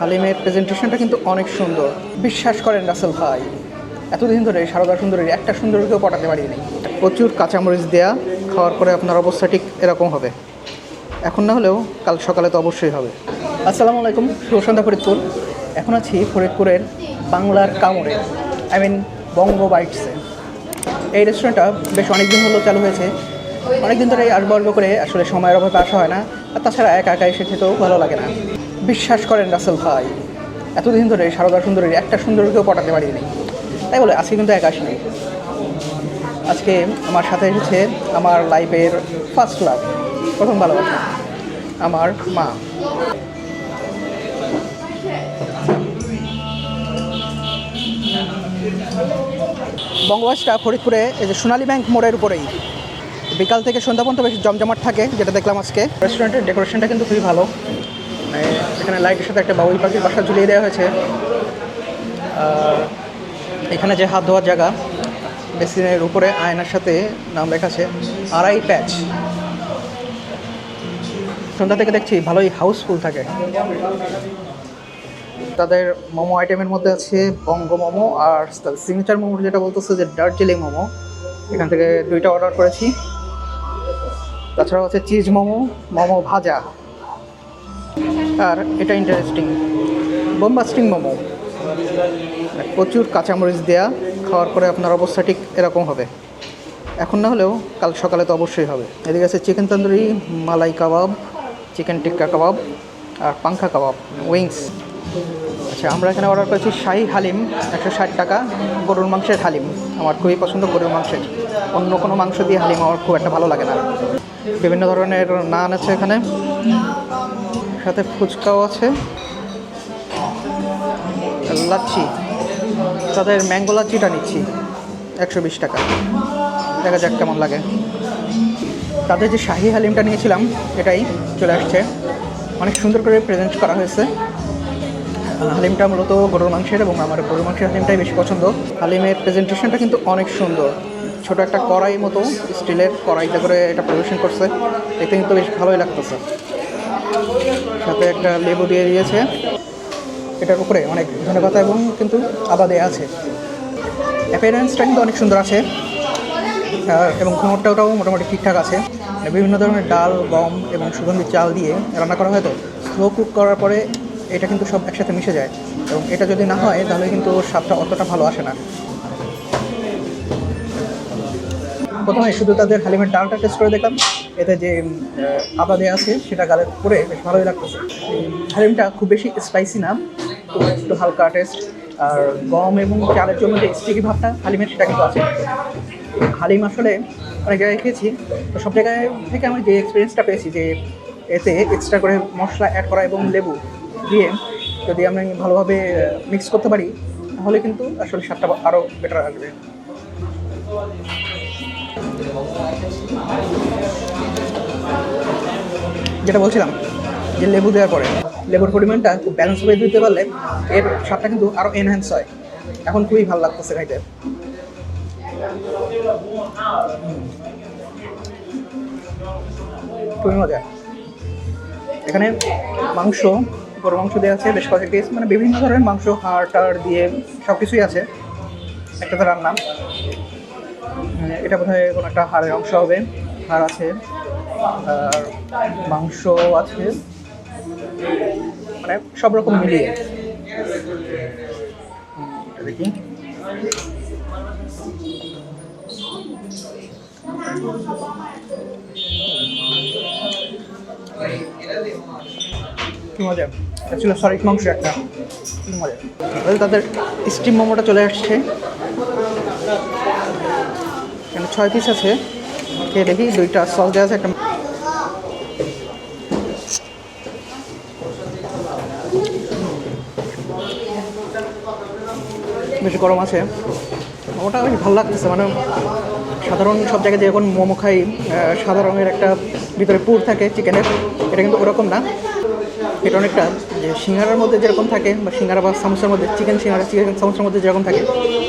হালিমের প্রেজেন্টেশনটা কিন্তু অনেক সুন্দর। বিশ্বাস করেন রাসেল ভাই, এতদিন ধরে সারদা সুন্দরীর একটা সুন্দরীকেও পটাতে পারিনি। প্রচুর কাঁচামরিচ দেয়া, খাওয়ার পরে আপনার অবস্থা ঠিক এরকম হবে। এখন না হলেও কাল সকালে তো অবশ্যই হবে। আসসালামু আলাইকুম সন্ধ্যা ফরিদপুর। এখন আছি ফরিদপুরের বাংলার কামড়ে আই মিন বঙ্গ বাইটসে। এই রেস্টুরেন্টটা বেশ অনেক দিন হলো চালু হয়েছে। অনেক দিন ধরে আসব আসব করে আসলে সময়ের অভাবে আসা হয় না, আর তাছাড়া একা একা এসে খেতেও ভালো লাগে না। বিশ্বাস করেন রাসেল ভাই, এতদিন ধরে সারদা সুন্দরীর একটা সুন্দরীকেও পটাতে পারিনি। তাই বলে, আজকে কিন্তু একা আসিনি। আজকে আমার সাথে এসেছে আমার লাইফের ফার্স্ট লাভ প্রথম ভালোবাসা, আমার মা। বঙ্গবাসটা ফরিদপুরে এই যে সোনালী ব্যাংক মোড়ের উপরেই বিকাল থেকে সন্ধ্যা পর্যন্ত বেশ জমজমাট থাকে, যেটা দেখলাম আজকে। রেস্টুরেন্টের ডেকোরেশনটা কিন্তু খুবই ভালো। মানে এখানে লাইটের সাথে একটা বাবুই পাখির বাসা ঝুলিয়ে দেওয়া হয়েছে। এখানে যে হাত ধোয়ার জায়গা, বেসিনের উপরে আয়নার সাথে নাম লেখা আছে, আড়াই প্যাচ। সন্ধ্যা থেকে দেখছি ভালোই হাউসফুল থাকে। তাদের মোমো আইটেমের মধ্যে আছে বঙ্গ মোমো আর সিগনেচার মোমো যেটা বলতেছে যে দার্জিলিং মোমো। এখান থেকে দুইটা অর্ডার করেছি। তাছাড়া হচ্ছে চিজ মোমো মোমো ভাজা। আর এটা ইন্টারেস্টিং বোমবাস্টিং মোমো। মানে প্রচুর কাঁচামরিচ দেয়া, খাওয়ার পরে আপনার অবস্থা ঠিক এরকম হবে। এখন না হলেও কাল সকালে তো অবশ্যই হবে। এদিকে আছে চিকেন তন্দুরি মালাই কাবাব চিকেন টিক্কা কাবাব আর পাংখা কাবাব উইংস আচ্ছা আমরা এখানে অর্ডার করেছি শাহি হালিম, একশো ষাট টাকা, গরুর মাংসের হালিম। আমার খুবই পছন্দ গরুর মাংসের। অন্য কোনো মাংস দিয়ে হালিম আমার খুব একটা ভালো লাগে না। বিভিন্ন ধরনের নান আছে এখানে। সাথে ফুচকাও আছে। লাচ্ছি। তাদের ম্যাঙ্গো লাচ্ছিটা নিচ্ছি। একশো বিশ টাকা। দেখা যাক কেমন লাগে। তাদের যে শাহি হালিমটা নিয়েছিলাম, এটাই চলে আসছে। অনেক সুন্দর করে প্রেজেন্ট করা হয়েছে। হালিমটা মূলত গরুর মাংসের এবং আমার গরুর মাংসের হালিমটাই বেশি পছন্দ। হালিমের প্রেজেন্টেশনটা কিন্তু অনেক সুন্দর। ছোট একটা কড়াই মতো, স্টিলের কড়াইতে করে এটা পরিবেশন করছে। দেখতে কিন্তু বেশ ভালোই লাগতেছে। সাথে একটা লেবু দিয়ে দিয়েছে। এটার উপরে অনেক ধন্যবাদ এবং কিন্তু আদা দেওয়া আছে। অ্যাপিয়ারেন্সটা কিন্তু অনেক সুন্দর আছে। এবং ঘুমোরটাও মোটামুটি ঠিকঠাক আছে। মানে বিভিন্ন ধরনের ডাল, গম এবং সুগন্ধি চাল দিয়ে রান্না করা হয় তো। স্লো কুক করার পরে এটা কিন্তু সব একসাথে মিশে যায়। এবং এটা যদি না হয়, তাহলে কিন্তু স্বাদটা অতটা ভালো আসে না। প্রথমে শুধু তাদের হালিমের ডালটা টেস্ট করে দেখলাম। এতে যে আদা দেওয়া আছে, সেটা গালে পরে বেশ ভালোই লাগতেছে। হালিমটা খুব বেশি স্পাইসি না একটু হালকা টেস্ট আর গম এবং চালের জন্য যে স্টিকি ভাবটা, হালিমের সেটা কিন্তু আছে। হালিম আসলে অনেক জায়গায় খেয়েছি। তো সব জায়গায় থেকে আমি যে এক্সপিরিয়েন্সটা পেয়েছি যে, এতে এক্সট্রা করে মশলা অ্যাড করা এবং লেবু দিয়ে যদি আমি ভালোভাবে মিক্স করতে পারি, তাহলে কিন্তু আসলে স্বাদটা আরও বেটার আসবে। যেটা বলছিলাম, যে লেবু দেওয়ার পরে, লেবুর পরিমাণটা খুব ব্যালেন্স করে দিতে পারলে এর স্বাদটা কিন্তু আরও এনহ্যান্স হয়। এখন খুবই ভালো লাগতেছে খাইতে। খুবই মজা। এখানে মাংস গরু মাংস দেওয়া আছে বেশ কয়েকটি মানে বিভিন্ন ধরনের মাংস হাড় টাড় দিয়ে সব কিছুই আছে। একটা তো রান্না। মানে এটা বোধ হয় কোনো একটা হাড়ের অংশ হবে। হাড় আছে আর মাংস আছে। মানে সব রকম মিলিয়ে। হুম, এটা দেখি। কি মজা মাংস একটা তাদের স্টিম মোমোটা চলে আসছে। এখানে ছয় পিস আছে। খেয়ে দেখি, দুইটা সস দেওয়া আছে, একটা বেশ গরম আছে। মোমোটা বেশ ভালো লাগতেছে মানে সাধারণ সব জায়গায় যেরকম মোমো খাই সাদা রঙের একটা ভিতরে পুর থাকে চিকেনের, এটা কিন্তু ওরকম না। এটা অনেকটা যে সিঙ্গারার মধ্যে যেরকম থাকে বা সিঙ্গারা বা সামোসার মধ্যে, চিকেন সিঙ্গারা, চিকেন সামোসার মধ্যে যেরকম থাকে,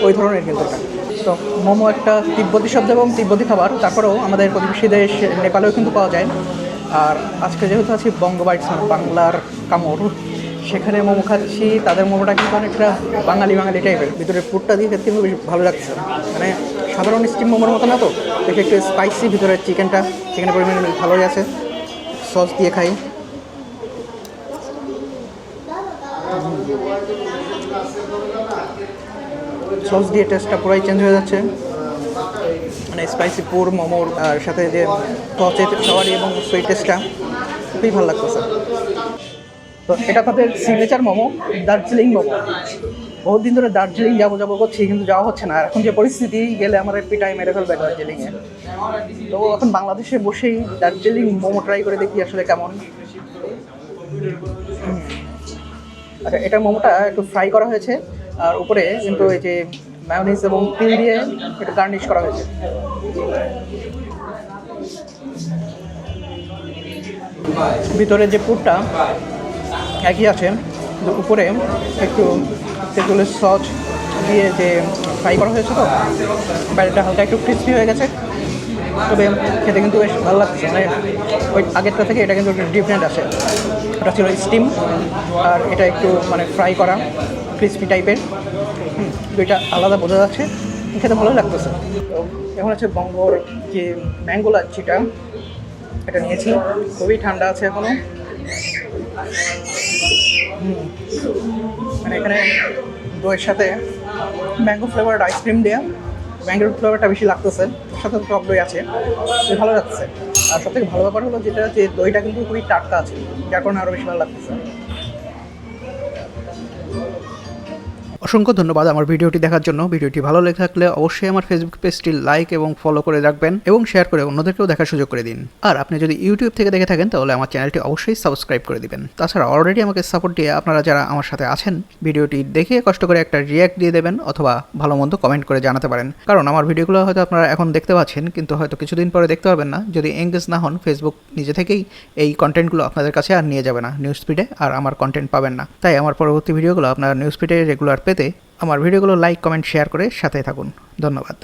ওই ধরনের কিন্তু এটা। তো মোমো একটা তিব্বতী শব্দ এবং তিব্বতী খাবার, তারপরেও আমাদের প্রতিবেশী দেশ নেপালেও কিন্তু পাওয়া যায়। আর আজকে যেহেতু আছি বঙ্গ বাইটস মানে বাংলার কামড়, সেখানে মোমো খাচ্ছি, তাদের মোমোটা কিন্তু অনেকটা বাঙালি বাঙালি টাইপের ভিতরে পুরটা দিয়ে খেতে বেশ ভালো লাগছে। মানে সাধারণ স্টিম মোমোর মতো না তো একটু স্পাইসি ভিতরে চিকেনটা চিকেনের পরিমাণ ভালোই আছে। সস দিয়ে খাই। সস দিয়ে টেস্টটা পুরাই চেঞ্জ হয়ে যাচ্ছে। মানে স্পাইসি পুর, মোমোর সাথে যে টচের সবারই এবং সুইট টেস্টটা খুবই ভালো লাগতেছে। তো এটা তাদের সিগনেচার মোমো, দার্জিলিং মোমো। বহুত দিন ধরে দার্জিলিং যাব যাব করছি, কিন্তু যাওয়া হচ্ছে না। আর এখন যে পরিস্থিতি, গেলে আমার পিটাই মেরে ফেলবে দার্জিলিংয়ে তো এখন বাংলাদেশে বসেই দার্জিলিং মোমো ট্রাই করে দেখি আসলে কেমন। আচ্ছা এটা মোমোটা একটু ফ্রাই করা হয়েছে, আর উপরে কিন্তু এই যে ম্যায়োনিজ এবং তিল দিয়ে একটু গার্নিশ করা হয়েছে। ভিতরে যে পুরটা একই আছে উপরে একটু তেঁতুলের সস দিয়ে যে ফ্রাই করা হয়েছে তো, বাইরেটা হালকা একটু ক্রিস্পি হয়ে গেছে। তবে খেতে কিন্তু বেশ ভালো লাগছে মানে ওই আগেরটা থেকে এটা কিন্তু একটু ডিফারেন্ট আছে। ওটা ছিল স্টিম আর এটা একটু মানে ফ্রাই করা ক্রিস্পি টাইপের দুইটা আলাদা বোঝা যাচ্ছে, খেতে ভালো লাগতেছে। এখন হচ্ছে বঙ্গর যে ম্যাঙ্গো লাচ্ছিটা, এটা নিয়েছি। খুবই ঠান্ডা আছে এখনও মানে এখানে দইয়ের সাথে ম্যাঙ্গো ফ্লেভার আইসক্রিম দেওয়া ম্যাঙ্গোর ফ্লেভারটা বেশি লাগতেছে, সাথে টক দই আছে ভালো লাগতেছে আর সবথেকে ভালো ব্যাপার হলো যেটা, যে দইটা কিন্তু খুবই টাটকা আছে, যার কারণে আরও বেশি ভালো লাগতেছে। অসংখ্য ধন্যবাদ আমার ভিডিওটি দেখার জন্য। ভিডিওটি ভালো লেগে থাকলে অবশ্যই আমার ফেসবুক পেজটি লাইক এবং ফলো করে রাখবেন এবং শেয়ার করে অন্যদেরকেও দেখার সুযোগ করে দিন। আর আপনি যদি ইউটিউব থেকে দেখে থাকেন, তাহলে আমার চ্যানেলটি অবশ্যই সাবস্ক্রাইব করে দিবেন। তাছাড়া অলরেডি আমাকে সাপোর্ট দিয়ে আপনারা যারা আমার সাথে আছেন, ভিডিওটি দেখে কষ্ট করে একটা রিয়াক্ট দিয়ে দেবেন অথবা ভালো মন্দ কমেন্ট করে জানাতে পারেন। কারণ আমার ভিডিওগুলো হয়তো আপনারা এখন দেখতে পাচ্ছেন, কিন্তু হয়তো কিছুদিন পরে দেখতে পাবেন না। যদি এঙ্গেজ না হন ফেসবুক নিজে থেকেই এই কন্টেন্টগুলো আপনাদের কাছে আর নিয়ে যাবে না। নিউজ ফিডে আর আমার কন্টেন্ট পাবেন না। তাই আমার পরবর্তী ভিডিওগুলো আপনারা নিউজ ফিডে রেগুলার পেতে আমার ভিডিওগুলো লাইক কমেন্ট শেয়ার করে সাথে থাকুন। ধন্যবাদ।